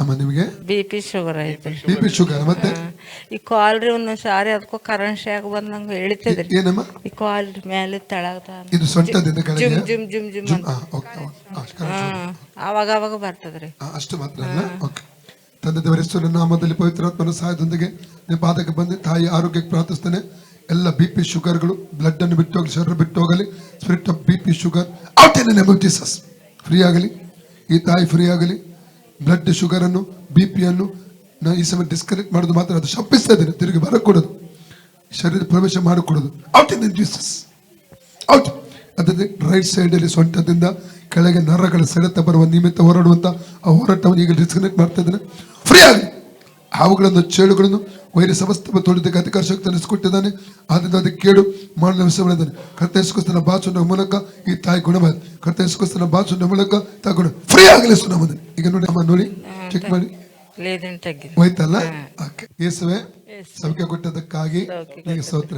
ಅಮ್ಮ ನಿಮಗೆ? B P sugar ಐತೆ. ಬಿ ಪಿ ಶುಗರ್ ಮತ್ತೆ? ಈ ಕಾಲ್ರಿ ಒಂದೊಂದು ಸಾರಿ ಅದಕ್ಕೂ ಕರೆನ್ಶಿಯಾಗ ಬಂದ ಬಂದಂಗ ಎಳಿತದ್ರಿ ಏನಮ್ಮ? ಈ ಕಾಲ್ ಮೇಲೆ ತೆಳಗ ಇದು ಸೊಂಟದಿಂದ ಕೆಳಗೆ? ಜುಮ್ ಜುಮ್ ಜುಮ್ ಜುಮ್ ಓಕೆ, ಅವಾಗ ಅವಾಗ ಬರ್ತದ್ರಿ. ಆ, ಅಷ್ಟು ಮಾತ್ರ ಅಲ್ಲ? ಓಕೆ. ತಂದೆ ದೇವರ ಹೆಸರು ನಾಮದಲ್ಲಿ ಪವಿತ್ರಾತ್ಮನ ಸಹಾಯದೊಂದಿಗೆ ನಿಮ್ಮ ಪಾದಕ್ಕೆ ಬಂದು ತಾಯಿ ಆರೋಗ್ಯಕ್ಕೆ ಪ್ರಾರ್ಥಿಸ್ತೇನೆ. ಎಲ್ಲ ಬಿ ಪಿ ಶುಗರ್ಗಳು ಬ್ಲಡ್ ಅನ್ನು ಬಿಟ್ಟು ಹೋಗಲಿ ಶರೀರ ಬಿಟ್ಟು ಹೋಗಲಿ spirit of B P sugar out in name of Jesus free ಆಗಲಿ. ಈ ತಾಯಿ ಫ್ರೀ ಆಗಲಿ. ಬ್ಲಡ್ ಶುಗರ್ ಅನ್ನು ಬಿ ಪಿ ಅನ್ನು ನಾನು ಈ ಸಮಯ ಡಿಸ್ಕನೆಕ್ಟ್ ಮಾಡೋದು ಮಾತ್ರ ಅದು ಶಪ್ಪಿಸ್ತಾ ಇದ್ದೇನೆ. ತಿರುಗಿ ಬರಕೊಡೋದು. ಶರೀರ ಪ್ರವೇಶ ಮಾಡಿಕೊಡೋದು. ಔಟ್ ಇನ್ ಜೀಸಸ್ ಔಟ್ ಅದಕ್ಕೆ ರೈಟ್ ಸೈಡಲ್ಲಿ ಸೊಂಟದಿಂದ ಕೆಳಗೆ ನರಗಳ ಸೆಳೆತ ಬರುವ ನಿಮಿತ್ತ ಹೋರಾಡುವಂತ ಆ ಹೋರಾಟವನ್ನು ಈಗ ಡಿಸ್ಕನೆಕ್ಟ್ ಮಾಡ್ತಾ ಇದ್ದೇನೆ. ಫ್ರೀ ಆಗಲಿ ಹಾವುಗಳನ್ನು ಚೇಳುಗಳನ್ನು ವೈರ ಸಮಸ್ತ ತೊಳೆದಕ್ಕೆ ಅಧಿಕಾರ ಶಕ್ತಿ ಇಸ್ಕೊಟ್ಟಿದ್ದಾನೆ ಆದ್ದರಿಂದ ಅದಕ್ಕೆ ಕೇಳು ಮಾಡಲು ವಿಷಯಗಳಿದ್ದಾನೆ. ಕರ್ತೈಸ್ಕೋಸ್ತನ ಬಾಚುನ ಮೂಲಕ ಈ ತಾಯಿ ಗುಣವಾದ ಕರ್ತೈಸ್ಕೋಸ್ತನ ಬಾಚುನ ಮೂಲಕ ತಾಯಿ ಗುಣ ಫ್ರೀ ಆಗಲಿ ಸುನಮದ ಈಗ ನೋಡಿ ಅಮ್ಮ ನೋಡಿ ಚೆಕ್ ಮಾಡಿ. ಹೋಯ್ತಲ್ಲ? ಓಕೆ. ಯೇಸುವೆ ಸೌಖ್ಯ ಕೊಟ್ಟದಕ್ಕಾಗಿ ಸ್ತೋತ್ರ.